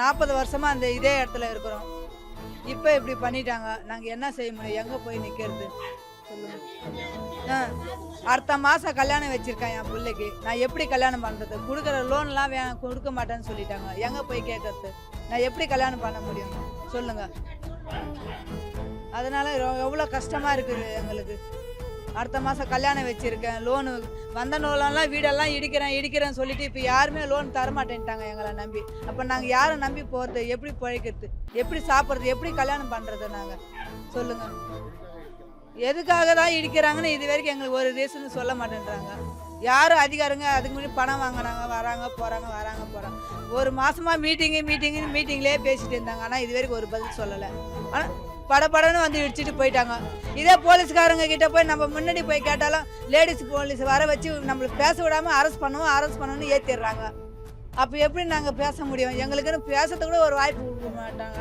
நாற்பது வருஷமா அந்த இதே இடத்துல இருக்கிறோம். இப்போ இப்படி பண்ணிட்டாங்க. நாங்கள் என்ன செய்ய முடியும்? எங்கே போய் நிற்கிறது சொல்லுங்க ஆ அடுத்த மாதம் கல்யாணம் வச்சுருக்கேன் என் பிள்ளைக்கு. நான் எப்படி கல்யாணம் பண்ணுறது கொடுக்குற லோன்லாம் வே கொடுக்க மாட்டேன்னு சொல்லிட்டாங்க. எங்கே போய் கேட்கறது? நான் எப்படி கல்யாணம் பண்ண முடியும்? சொல்லுங்க. அதனால எவ்வளோ கஷ்டமாக இருக்குது எங்களுக்கு. அடுத்த மாதம் கல்யாணம் வச்சுருக்கேன். லோனு வந்த நோலெல்லாம் வீடெல்லாம் இடிக்கிறேன் இடிக்கிறேன்னு சொல்லிட்டு இப்போ யாருமே லோன் தரமாட்டேன்ட்டாங்க எங்களை நம்பி. அப்போ நாங்கள் யாரை நம்பி போகிறது எப்படி பிழைக்கிறது? எப்படி சாப்பிட்றது? எப்படி கல்யாணம் பண்ணுறது நாங்கள் சொல்லுங்கள் எதுக்காக தான் இடிக்கிறாங்கன்னு இது வரைக்கும் எங்களுக்கு ஒரு ரீசன் சொல்ல மாட்டேன்றாங்க. யாரும் அதிகாரங்க அதுக்கு முன்னாடி பணம் வாங்கினாங்க வராங்க போகிறாங்க வராங்க போகிறாங்க ஒரு மாதமாக மீட்டிங்கு மீட்டிங்கு மீட்டிங்லேயே பேசிகிட்டு இருந்தாங்க. ஆனால் இது வரைக்கும் ஒரு பதில் சொல்லலை. ஆனால் படபடன்னு வந்து இடிச்சிட்டு போயிட்டாங்க. இதே போலீஸ்காரங்க கிட்ட போய் நம்ம முன்னாடி போய் கேட்டாலும் லேடிஸ் போலீஸ் வர வச்சு நம்மளுக்கு பேச விடாமல் அரெஸ்ட் பண்ணுவோம் அரெஸ்ட் பண்ணணும்னு ஏற்றிடுறாங்க அப்போ எப்படி நாங்கள் பேச முடியும்? எங்களுக்குன்னு பேசுறதுக்கு கூட ஒரு வாய்ப்பு கொடுக்க மாட்டாங்க.